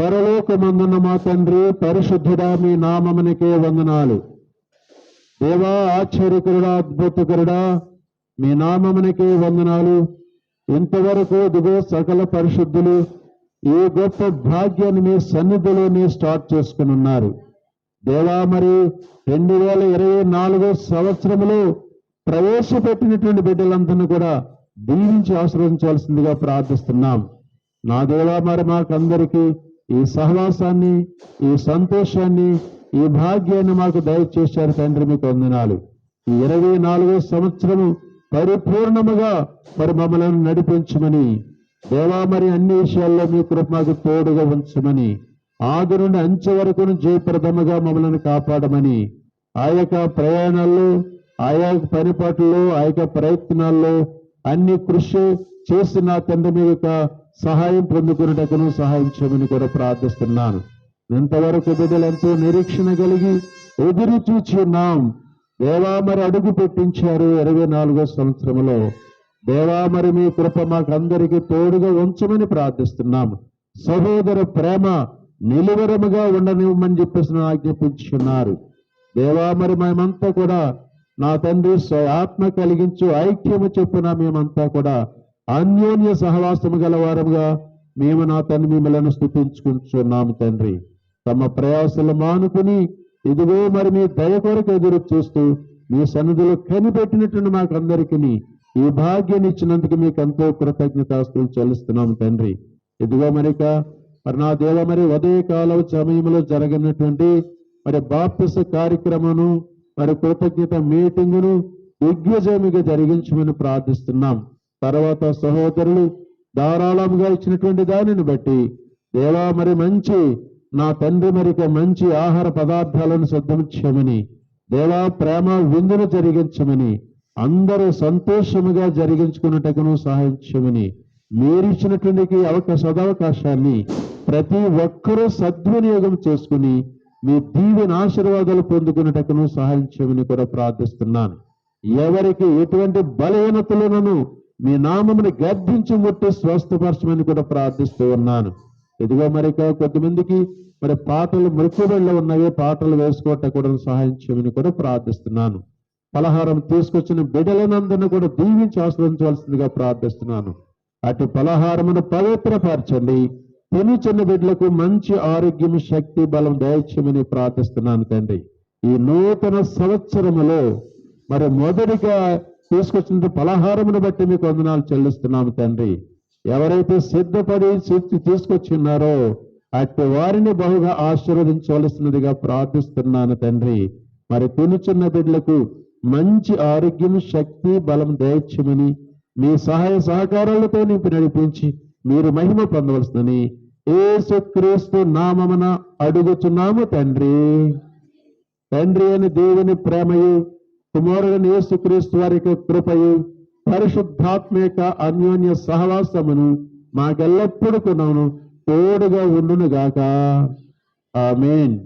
పరలోకమందున్న మా తండ్రి పరిశుద్ధుడా మీ నామమునికే వందనాలు. దేవా ఆశ్చర్యకరుడా అద్భుతకరుడా మీ నామమునికే వందనాలు. ఇంతవరకు దిగో సకల పరిశుద్ధులు ఈ గొప్ప భాగ్యాన్ని మీ సన్నిధిలోనే స్టార్ట్ చేసుకుని ఉన్నారు. దేవా మరి రెండు వేల ఇరవై నాలుగో సంవత్సరంలో ప్రవేశపెట్టినటువంటి బిడ్డలందరినీ కూడా దీవించి ఆశ్రయించాల్సిందిగా ప్రార్థిస్తున్నాం. నా దేవా మరి మాకందరికీ ఈ సహవాసాన్ని ఈ సంతోషాన్ని ఈ భాగ్యాన్ని మాకు దయచేశారు తండ్రి మీకు వందనాలు. ఈ ఇరవై నాలుగో సంవత్సరము పరిపూర్ణముగా మరి మమ్మలను నడిపించమని దేవా మరి అన్ని విషయాల్లో మీ కృప మాకు తోడుగా ఉంచమని ఆది నుండి అంచె వరకు జయప్రదముగా మమ్మల్ని కాపాడమని ఆ యొక్క ప్రయాణాల్లో ఆయా పనిపాట్లలో ఆ యొక్క ప్రయత్నాల్లో అన్ని కృషి చేసి నా తండ్రి మీ యొక్క సహాయం పొందుకున్నటకును సహాయం చేయమని కూడా ప్రార్థిస్తున్నాను. ఇంతవరకు బిడ్డలంతో నిరీక్షణ కలిగి ఎదురు చూచి ఉన్నాం. దేవా మరి అడుగు పెట్టించారు ఇరవై నాలుగో సంవత్సరంలో. దేవా మరి మీ కృప మాకు అందరికీ తోడుగా ఉంచమని ప్రార్థిస్తున్నాము. సహోదర ప్రేమ నిలువరముగా ఉండనివ్వమని చెప్పేసి ఆజ్ఞాపించున్నారు. దేవా మరి మేమంతా కూడా నా తండ్రి ఆత్మ కలిగించు ఐక్యము చెప్పున మేమంతా కూడా అన్యోన్య సహవాసము గలవారముగా మేము నా తను మిమ్మలను స్థుతించుకుంటున్నాము తండ్రి. తమ ప్రయాసలు మానుకుని ఇదిగో మరి మీ దయ కొరకు ఎదురు చూస్తూ మీ సన్నిధిలో కనిపెట్టినట్టు మాకు అందరికీ ఈ భాగ్యాన్ని ఇచ్చినందుకు మీకు ఎంతో కృతజ్ఞతాస్తులు చెల్లిస్తున్నాము తండ్రి. ఇదిగో మరిక మరి నా దేవ మరి ఉదయకాల సమయంలో జరగనటువంటి మరి బాప్తిస కార్యక్రమను మరి కృతజ్ఞత మీటింగును దిగ్విజయముగా జరిగించమని ప్రార్థిస్తున్నాం. తర్వాత సహోదరులు ధారాళంగా ఇచ్చినటువంటి దానిని బట్టి దేవా మరి మంచి నా తండ్రి మరిక మంచి ఆహార పదార్థాలను సిద్ధం చేయమని దేవా ప్రేమ విందును జరిగించమని అందరూ సంతోషముగా జరిగించుకున్నట్టును సహాయం చేయమని మీరిచ్చినటువంటి ఈ అవకాశ సదవకాశాన్ని ప్రతి ఒక్కరూ సద్వినియోగం చేసుకుని మీ దీవెన ఆశీర్వాదాలు పొందుకున్నట్టుగాను సహాయం చేయమని కూడా ప్రార్థిస్తున్నాను. ఎవరికి ఎటువంటి బలహీనతలను మీ నామముని గర్భించి ముట్టి స్వస్థపరచమని కూడా ప్రార్థిస్తూ ఉన్నాను. ఇదిగో మరి కొద్దిమందికి మరి పాటలు మృత్యుబడిలో ఉన్నవి పాటలు వేసుకోవటం కూడా సహాయం చేయమని కూడా ప్రార్థిస్తున్నాను. పలహారం తీసుకొచ్చిన బిడ్డలనందరినీ కూడా దీవించి ఆస్వాదించవలసిందిగా ప్రార్థిస్తున్నాను. అటు పలహారమును పవిత్రపరచండి. తిని చిన్న బిడ్డలకు మంచి ఆరోగ్యం శక్తి బలం దయచేయమని ప్రార్థిస్తున్నాను తండ్రి. ఈ నూతన సంవత్సరములో మరి మొదటిగా తీసుకొచ్చిన పలహారమును బట్టి మీకు వందనాలు చెల్లిస్తున్నాము తండ్రి. ఎవరైతే సిద్ధపడి సిద్ధి తీసుకొచ్చి ఉన్నారో అట్టి వారిని బహుగా ఆశీర్వదించవలసినదిగా ప్రార్థిస్తున్నాను తండ్రి. మరి తినుచున్న బిడ్డలకు మంచి ఆరోగ్యం శక్తి బలం దయచ్యమని మీ సహాయ సహకారాలతో నింపి నడిపించి మీరు మహిమ పొందవలసిందని ఏసుక్రీస్తు నామమున అడుగుచున్నాము తండ్రి. తండ్రి అని దేవుని ప్రేమయు కుమారుడని యేసుక్రీస్తు వారి యొక్క కృపయు పరిశుద్ధాత్మ యొక్క అన్యోన్య సహవాసమును మాకెల్లప్పుడు కొనను తోడుగా ఉండును గాక ఆమేన్.